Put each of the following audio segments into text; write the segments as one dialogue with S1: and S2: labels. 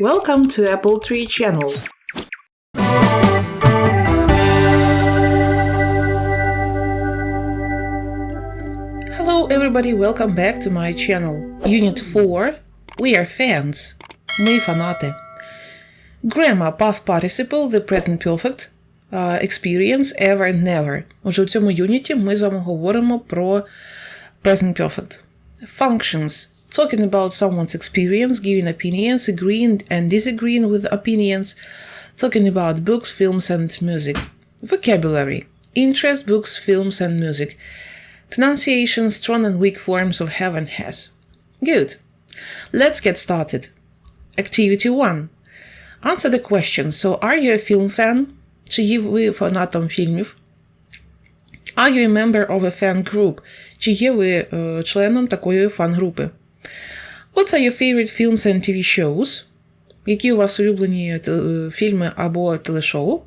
S1: Welcome to Apple Tree channel. Hello everybody, welcome back to my channel. Unit 4. We are fans. Ми фанати. Grammar past participle, the present perfect, uh, experience, ever, never. Отже, у цьому юніті ми з вами говоримо про present perfect. Functions. Talking about someone's experience, giving opinions, agreeing and disagreeing with opinions. Talking about books, films, and music. Vocabulary. Interest, books, films, and music. Pronunciation, strong and weak forms of have and has. Good. Let's get started. Activity 1. Answer the question. So, are you a film fan? Чи є ви фанатом фільмів? Are you a member of a fan group? Чи є ви е, членом такої фан-групи? What are your favorite films and TV shows? Які у вас улюблені е, фільми або телешоу?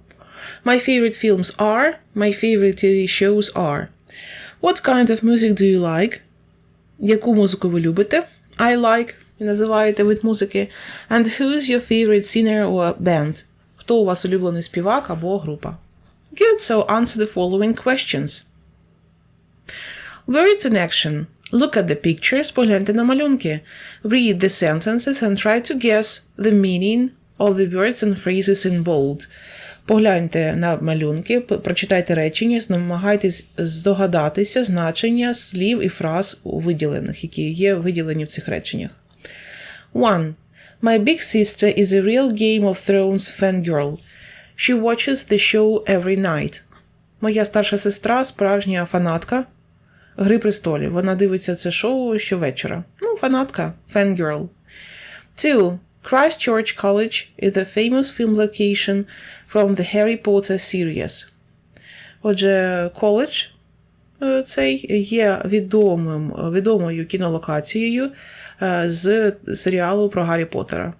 S1: My favorite films are. My favorite TV shows are. What kind of music do you like? Яку музику ви любите? I like. І називаєте вид музики. And who's your favorite singer or band? Хто у вас улюблений співак або група? Good, so answer the following questions. Words in action. Look at the pictures, погляньте на малюнки. Read the sentences and try to guess the meaning of the words and phrases in bold. Погляньте на малюнки, прочитайте речення, намагайтесь здогадатися значення слів і фраз у виділених, які є виділені в цих реченнях. 1. My big sister is a real Game of Thrones fangirl. She watches the show every night. Моя старша сестра справжня фанатка Гри престолів. Вона дивиться це шоу щовечора. Ну, фанатка. Fangirl. 2. Christchurch College is a famous film location from the Harry Potter series. Отже, коледж е, цей є відомим, відомою кінолокацією е, з серіалу про Гаррі Поттера.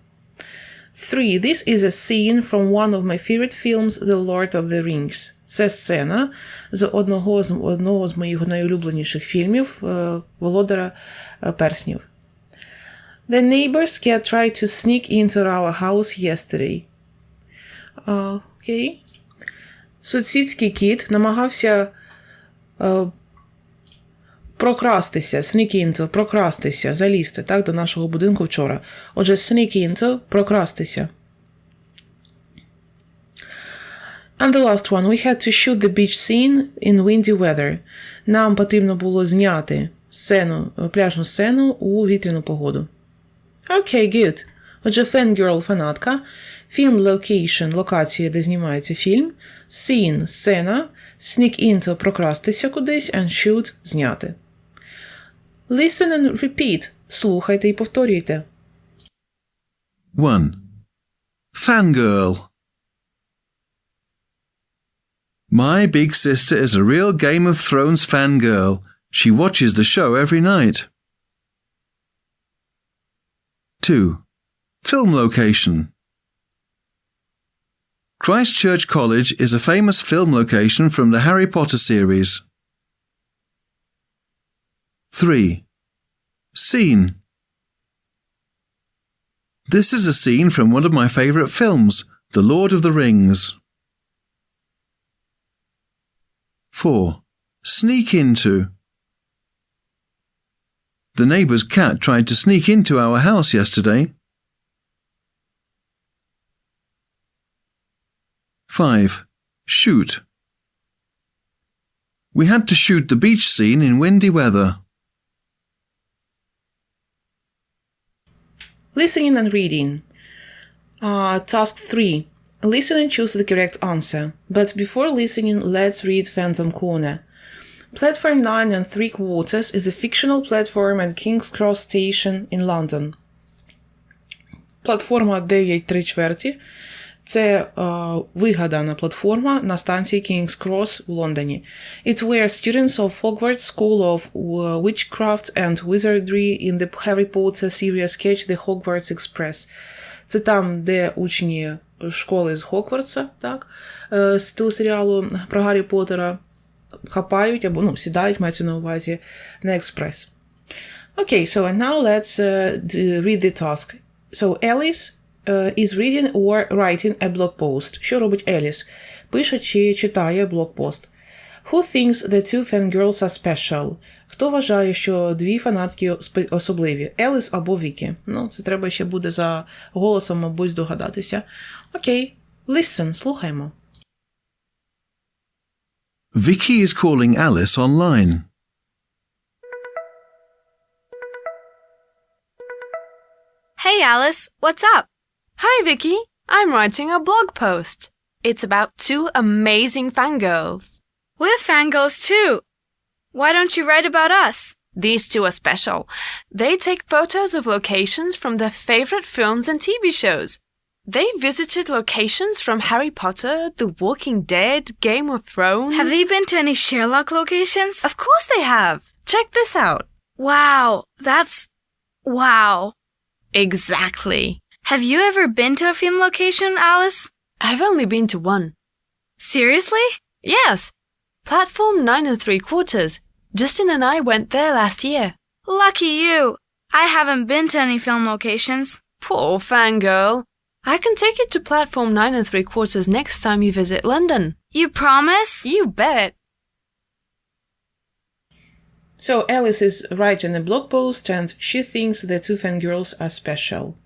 S1: 3. This is a scene from one of my favorite films, The Lord of the Rings. Це сцена з одного з одного з моїх найулюбленіших фільмів е, Володара е, Перснів. The neighbor's cat tried to sneak into our house yesterday. Окей. Сусідський кіт намагався е, прокрастися, sneak into, прокрастися, залізти так, до нашого будинку вчора. Отже, sneak into – прокрастися. And the last one. We had to shoot the beach scene in windy weather. Нам потрібно було зняти сцену, пляжну сцену у вітряну погоду. Окей, okay, good. Отже, fangirl – фанатка. Film location – локація, де знімається фільм. Scene – сцена. Sneak into – прокрастися кудись. And shoot – зняти. Listen and repeat. Слухайте і повторюйте.
S2: 1. Fangirl. My big sister is a real Game of Thrones fangirl. She watches the show every night. 2. Film location. Christchurch College is a famous film location from the Harry Potter series. 3. Scene. This is a scene from one of my favourite films, The Lord of the Rings. 4. Sneak into. The neighbour's cat tried to sneak into our house yesterday. 5. Shoot. We had to shoot the beach scene in windy weather.
S1: Listening and reading. Uh, task 3. Listen and choose the correct answer. But before listening, let's read Phantom Corner. Platform 9 and 3 quarters is a fictional platform at King's Cross Station in London. Платформа 9 3 чверті це е, вигадана платформа на станції King's Cross в Лондоні. It's where students of Hogwarts School of Witchcraft and Wizardry in the Harry Potter series catch the Hogwarts Express. Це там, де учні школи з Хогвартса, так, е, з телесеріалу про Гаррі Поттера хапають або ну, сідають, мається на увазі, на експрес. Okay, so and now let's uh, read the task. So Alice е, is reading or writing a blog post. Що робить Еліс? Пише чи читає блогпост. Who thinks the two fangirls are special? Хто вважає, що дві фанатки особливі? Еліс або Вікі? Ну, це треба ще буде за голосом, мабуть, здогадатися. Окей, listen, слухаймо.
S2: Vicky is calling Alice online.
S3: Hey Alice, what's up?
S4: Hi, Vicky. I'm writing a blog post. It's about two amazing fangirls.
S3: We're fangirls too. Why don't you write about us?
S4: These two are special. They take photos of locations from their favorite films and TV shows. They visited locations from Harry Potter, The Walking Dead, Game of Thrones.
S3: Have they been to any Sherlock locations?
S4: Of course they have. Check this out.
S3: Wow, that's. Wow.
S4: Exactly.
S3: Have you ever been to a film location, Alice?
S4: I've only been to one.
S3: Seriously?
S4: Yes. Platform 9 and 3 quarters. Justin and I went there last year.
S3: Lucky you. I haven't been to any film locations.
S4: Poor fangirl. I can take you to platform 9 and 3 quarters next time you visit London.
S3: You promise?
S4: You bet.
S1: So Alice is writing a blog post and she thinks the two fangirls are special.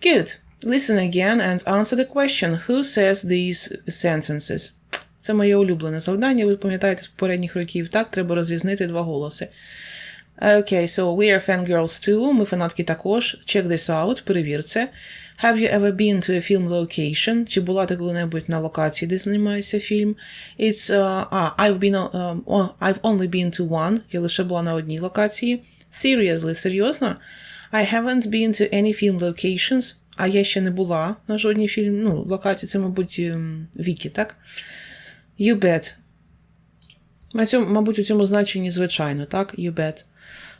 S1: Good. Listen again and answer the question Who says these sentences? Це моє улюблене завдання. Ви пам'ятаєте з попередніх років. Так, треба розрізнити два голоси. Okay, so we are fangirls too. Ми фанатки також. Check this out. Перевір це. Have you ever been to a film location? Чи була ти коли-небудь на локації, де знімається фільм? It's, uh, а, I've been, um, I've only been to one. Я лише була на одній локації. Seriously, серйозно? I haven't been to any film locations. А я ще не була на жодній фільм. Ну, локації це, мабуть, ем, Вікі, так? You bet. На цьому, мабуть, у цьому значенні звичайно, так? You bet.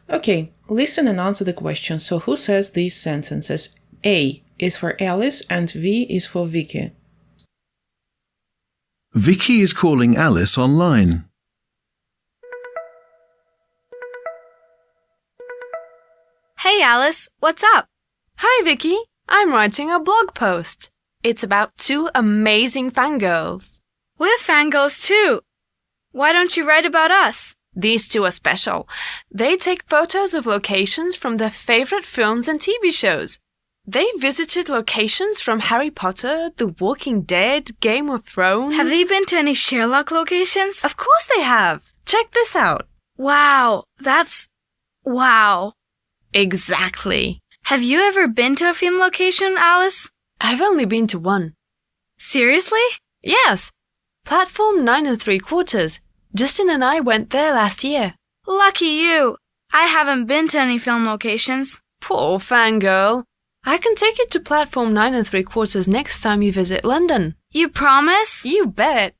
S1: Okay, listen and answer the question. So who says these sentences? A is for Alice and V is for Vicky.
S2: Vicky is calling Alice online.
S3: Hey Alice, what's up?
S4: Hi, Vicky. I'm writing a blog post. It's about two amazing fangirls.
S3: We're fangirls too. Why don't you write about us?
S4: These two are special. They take photos of locations from their favorite films and TV shows. They visited locations from Harry Potter, The Walking Dead, Game of Thrones.
S3: Have they been to any Sherlock locations?
S4: Of course they have. Check this out.
S3: Wow, that's. Wow.
S4: Exactly.
S3: Have you ever been to a film location, Alice?
S4: I've only been to one.
S3: Seriously?
S4: Yes. Platform 9 and 3 quarters. Justin and I went there last year.
S3: Lucky you. I haven't been to any film locations.
S4: Poor fangirl. I can take you to platform 9 and 3 quarters next time you visit London.
S3: You promise?
S4: You bet.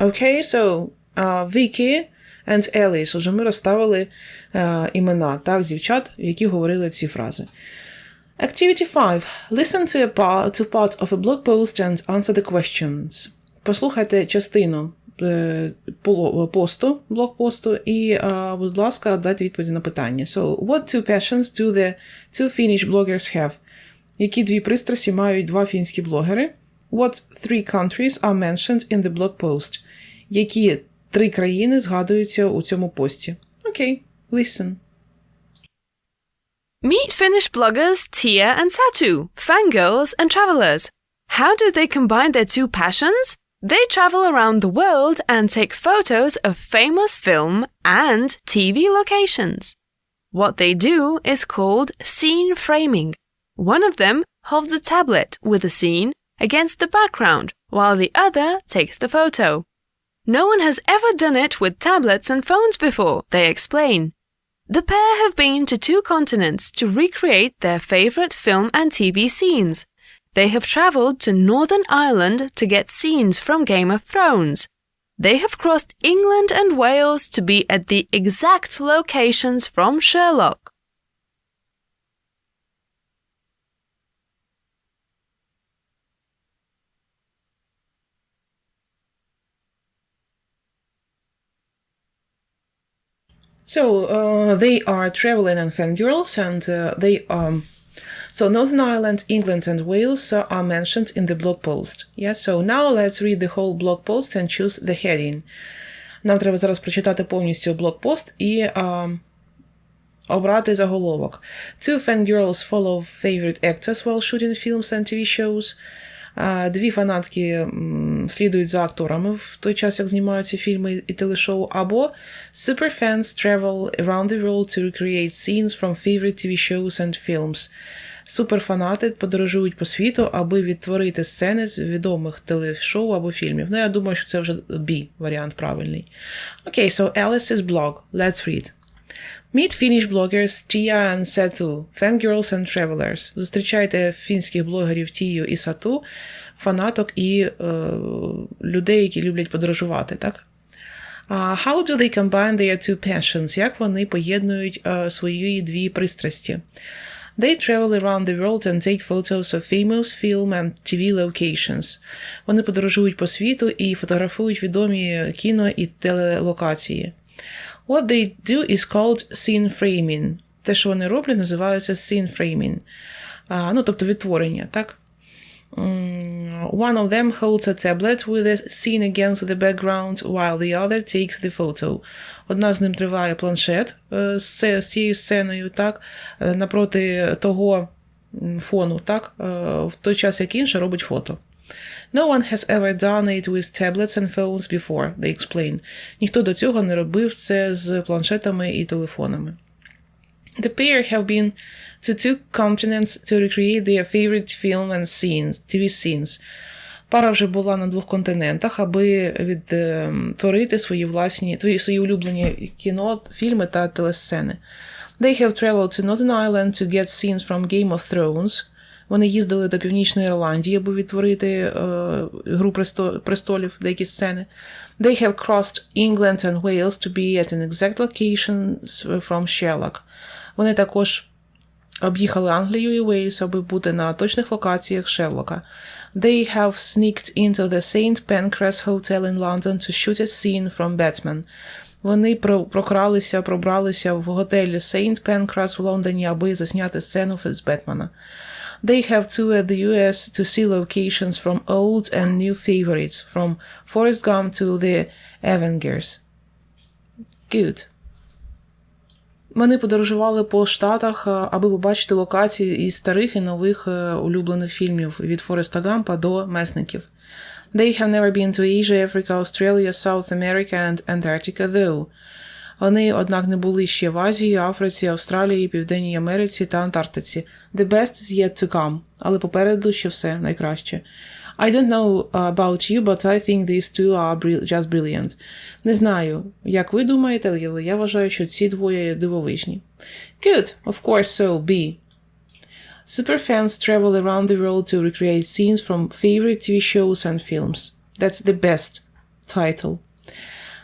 S1: Okay, so uh, Vicky and Alice. Отже, ми розставили е, імена так, дівчат, які говорили ці фрази. Activity 5. Listen to a part, to part of a blog post and answer the questions. Послухайте частину е, посту, блогпосту і, е, будь ласка, дайте відповіді на питання. So, what two passions do the two Finnish bloggers have? Які дві пристрасті мають два фінські блогери? What three countries are mentioned in the blog post? Які три країни згадуються у цьому пості? Окей, listen.
S4: Meet Finnish bloggers Tia and Satu, fangirls and travelers. How do they combine their two passions? They travel around the world and take photos of famous film and TV locations. What they do is called scene framing. One of them holds a tablet with a scene against the background, while the other takes the photo. No one has ever done it with tablets and phones before, they explain. The pair have been to two continents to recreate their favorite film and TV scenes. They have traveled to Northern Ireland to get scenes from Game of Thrones. They have crossed England and Wales to be at the exact locations from Sherlock.
S1: So uh, they are traveling and fangirls, and uh, they um. So Northern Ireland, England, and Wales uh, are mentioned in the blog post. Yeah. So now let's read the whole blog post and choose the heading. Нам треба зараз прочитати повністю блокпост і а, обрати заголовок. Two fangirls follow favorite actors while shooting films and TV shows. А, Дві фанатки м, слідують за акторами в той час, як знімаються фільми і телешоу, або Superfans travel around the world to recreate scenes from favorite TV shows and films. Суперфанати подорожують по світу, аби відтворити сцени з відомих телешоу або фільмів. Ну, я думаю, що це вже B варіант правильний. Окей, okay, so Alice's blog. Let's read. Meet Finnish bloggers Tia and Satu, fangirls and travelers. Зустрічайте фінських блогерів Тію і Сату, фанаток і е, людей, які люблять подорожувати, так? How do they combine their two passions? Як вони поєднують uh, свої дві пристрасті? They travel around the world and take photos of famous film and TV locations. Вони подорожують по світу і фотографують відомі кіно і телелокації. What they do is called scene framing. Те, що вони роблять, називається scene framing. А, ну, тобто відтворення, так? Mm, One of them holds a tablet with a scene against the background, while the other takes the photo. Одна з ним триває планшет е, з цією сценою, так, е, напроти того фону, так, е, в той час, як інша робить фото. No one has ever done it with tablets and phones before, they explain. Ніхто до цього не робив це з планшетами і телефонами. The pair have been to two continents to recreate their favorite film and scenes, TV scenes. Пара вже була на двох континентах, аби відтворити свої власні, свої улюблені кіно, фільми та телесцени. They have traveled to Northern Ireland to get scenes from Game of Thrones. Вони їздили до Північної Ірландії, аби відтворити е, Гру престолів, деякі сцени. They have crossed England and Wales to be at an exact location from Sherlock. Вони також об'їхали Англію і Уельс, аби бути на точних локаціях Шерлока. They have sneaked into the St. Pancras Hotel in London to shoot a scene from Batman. Вони про- прокралися, пробралися в готель St. Pancras в Лондоні, аби засняти сцену з Бетмена. They have toured the US to see locations from old and new favorites, from Forrest Gump to the Avengers. Good. Вони подорожували по штатах, е, аби побачити локації із старих і нових е, улюблених фільмів від Фореста Гампа до месників. They have never been to Asia, Africa, Australia, South America and Antarctica though. Вони, однак, не були ще в Азії, Африці, Австралії, Південній Америці та Антарктиці. The best is yet to come. Але попереду ще все найкраще. I don't know uh, about you, but I think these two are brill- just brilliant. Не знаю, як ви думаєте, але я вважаю, що ці двоє дивовижні. Good, of course so, B. Superfans travel around the world to recreate scenes from favorite TV shows and films. That's the best title.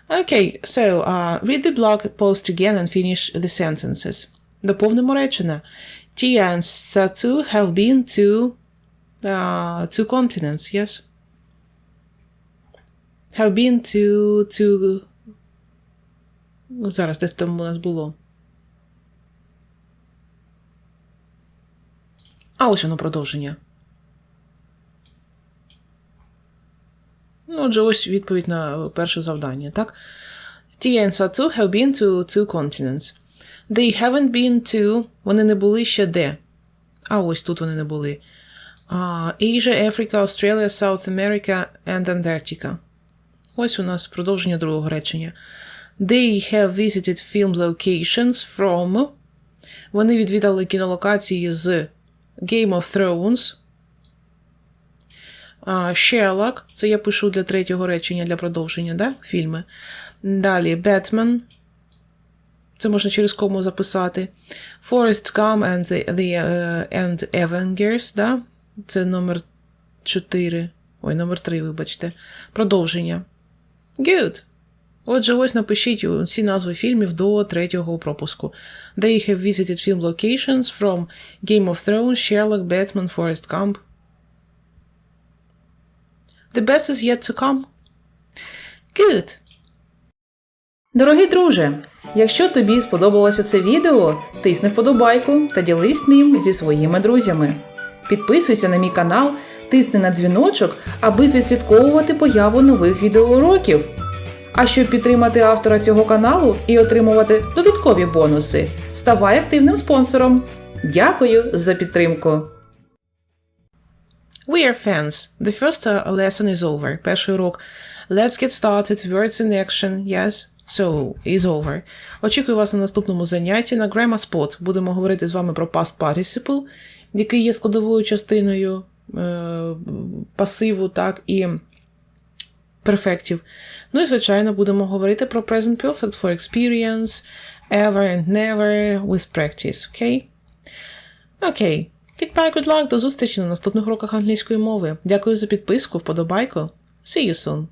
S1: Okay, so uh, read the blog post again and finish the sentences. Доповнимо речення. Tia and Satu have been to uh, two continents, yes? Have been to to. Ну, Зараз десь там у нас було. А ось воно продовження. Ну, отже, ось відповідь на перше завдання, так? Tia and Satu have been to two continents. They haven't been to. Вони не були ще де. А ось тут вони не були. А, Asia, Africa, Australia, South America and Antarctica. Ось у нас продовження другого речення. They have visited film locations from. Вони відвідали кінолокації з Game of Thrones. А, Sherlock. Це я пишу для третього речення для продовження, да? Фільми. Далі Batman. Це можна через кому записати. Forest Gump and the, the uh, and Avengers, да? Це номер 4. Ой, номер 3, вибачте. Продовження. Good. Отже, ось напишіть всі назви фільмів до третього пропуску. They have visited film locations from Game of Thrones, Sherlock, Batman, Forrest Gump. The best is yet to come. Good. Дорогий друже, якщо тобі сподобалося це відео, тисни вподобайку та ділись ним зі своїми друзями. Підписуйся на мій канал, тисни на дзвіночок, аби відслідковувати появу нових відеоуроків. А щоб підтримати автора цього каналу і отримувати додаткові бонуси, ставай активним спонсором. Дякую за підтримку. We are fans. The first uh, lesson is over. Перший урок. Let's get started. Words in action. Yes. So, is over. Очікую вас на наступному занятті на Grammar Spot. Будемо говорити з вами про past participle, який є складовою частиною е, пасиву, так, і перфектів. Ну і, звичайно, будемо говорити про present perfect for experience, ever and never with practice, окей? Окей. Goodbye, good luck, до зустрічі на наступних уроках англійської мови. Дякую за підписку, вподобайку. See you soon.